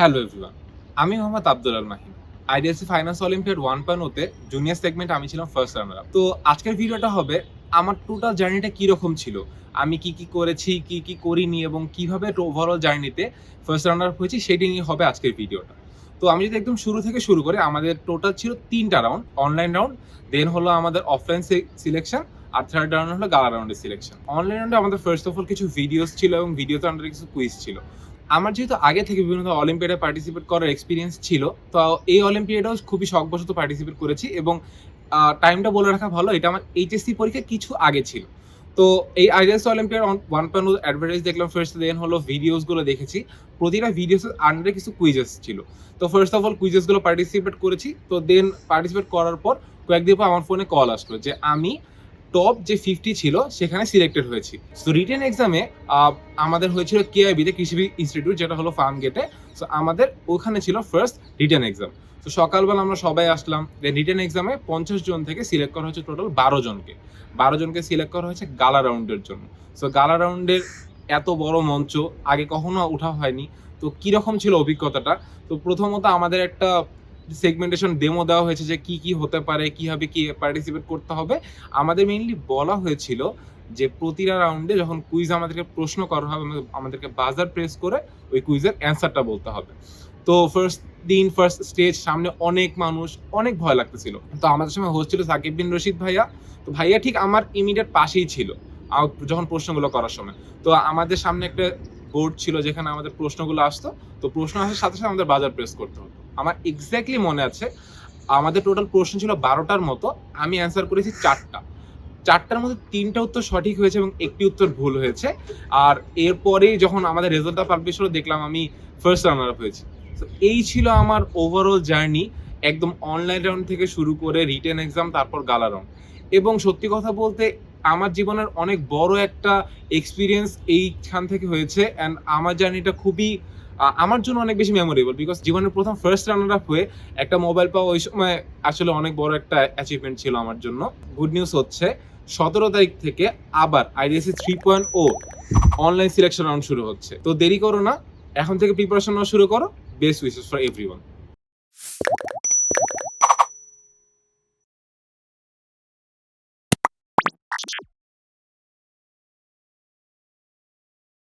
Hello everyone আমি Mohammad Abdul Al Mahin. IDSC finance olympiad one point junior segment আমি ছিলাম first runner তো আজকের ভিডিওটা হবে আমার টোটাল জার্নিটা কীরকম ছিল? আমি কি কি করেছি, কি কি করিনি এবং কীভাবে ওভারঅল জার্নিতে ফার্স্ট রানার হয়েছি সেটি নিয়ে হবে আজকের ভিডিওটা। তো আমি যদি একদম শুরু থেকে শুরু করি, আমাদের টোটাল ছিল তিনটা রাউন্ড অনলাইন রাউন্ড দেন হলো আমাদের অফলাইন সিলেকশন আর থার্ড রাউন্ড হলো গালা রাউন্ডের সিলেকশন অনলাইন রাউন্ডে আমাদের ফার্স্ট অফ অল কিছু ভিডিওস ছিল এবং ভিডিওতে আমাদের কিছু কুইজ ছিল। আমার যেহেতু আগে থেকে বিভিন্ন অলিম্পিয়াডে পার্টিসিপেট করার এক্সপিরিয়েন্স ছিল, তো এই অলিম্পিয়াডেও খুবই শখবশত পার্টিসিপেট করেছি এবং টাইমটা বলে রাখা ভালো, এটা আমার এইচএসসি পরীক্ষা কিছু আগে ছিল। তো এই ideas olympiad one point advertise দেখলাম ফার্স্ট দেন হলো ভিডিওসগুলো দেখেছি। প্রতিটা ভিডিওস আন্ডারে কিছু কুইজেস ছিল। তো ফার্স্ট অফ অল কুইজেসগুলো পার্টিসিপেট করেছি, তো দেন পার্টিসিপেট করার পর কয়েকদিন পর আমার ফোনে কল আসলো যে, আমি টপ যে ফিফটি ছিল, সেখানে সিলেক্টেড হয়েছি। সো রিটেন এক্সামে আমাদের হয়েছিল কেআইবিতে কৃষি ইনস্টিটিউট যেটা হলো ফার্ম গেটে সো আমাদের ওখানে ছিল ফার্স্ট রিটেন এক্সাম তো সকালবেলা আমরা সবাই আসলাম। দেন রিটেন এক্সামে পঞ্চাশ জন থেকে সিলেক্ট করা হয়েছে টোটাল বারো জনকে। বারো জনকে সিলেক্ট করা হয়েছে গালা রাউন্ডের জন্য। সো গালা রাউন্ডের এত বড় মঞ্চ, আগে কখনো ওঠা হয়নি। তো, কীরকম ছিল অভিজ্ঞতাটা? তো, প্রথমত আমাদের একটা সেগমেন্টেশন ডেমো দেওয়া হয়েছে যে কি কি হতে পারে, কীভাবে কি পার্টিসিপেট করতে হবে। আমাদের মেইনলি বলা হয়েছিল যে প্রতিটা রাউন্ডে যখন কুইজ আমাদেরকে প্রশ্ন করা হবে আমাদেরকে বাজার প্রেস করে ওই কুইজের অ্যান্সারটা বলতে হবে। তো ফার্স্ট দিন ফার্স্ট স্টেজ সামনে অনেক মানুষ, অনেক ভয় লাগতেছিল। তো আমাদের সময় হোস্ট ছিল সাকিব বিন রশিদ ভাইয়া। তো ভাইয়া ঠিক আমার ইমিডিয়েট পাশেই ছিল যখন প্রশ্নগুলো করার সময়। তো আমাদের সামনে একটা বোর্ড ছিল যেখানে আমাদের প্রশ্নগুলো আসতো। তো প্রশ্ন আসার সাথে সাথে আমাদের বাজার প্রেস করতে হতো। আমার এক্স্যাক্টলি মনে আছে, আমাদের টোটাল প্রশ্ন ছিল বারোটার মতো, আমি অ্যান্সার করেছি চারটা। চারটার মধ্যে তিনটা উত্তর সঠিক হয়েছে এবং একটি উত্তর ভুল হয়েছে। আর এরপরেই যখন আমাদের রেজাল্টটা পাবলিশ হলো, দেখলাম আমি ফার্স্ট রানার আপ হয়েছি। তো এই ছিল আমার ওভারঅল জার্নি একদম অনলাইন রাউন্ড থেকে শুরু করে রিটেন এক্সাম তারপর গালা রাউন্ড এবং সত্যি কথা বলতে, আমার জীবনের অনেক বড় একটা এক্সপিরিয়েন্স এইখান থেকে হয়েছে অ্যান্ড আমার জার্নিটা খুবই আমার জন্য অনেক বেশি মেমোরেবল বিকজ জীবনের প্রথম ফার্স্ট রানার আপ হয়ে একটা মোবাইল পাওয়া ওই সময় আসলে অনেক বড় একটা অ্যাচিভমেন্ট ছিল আমার জন্য। গুড নিউজ হচ্ছে, সতেরো তারিখ থেকে আবার IDSC three point o online selection round শুরু হচ্ছে। তো দেরি করো না, এখন থেকে প্রিপারেশন শুরু করো। Best wishes for everyone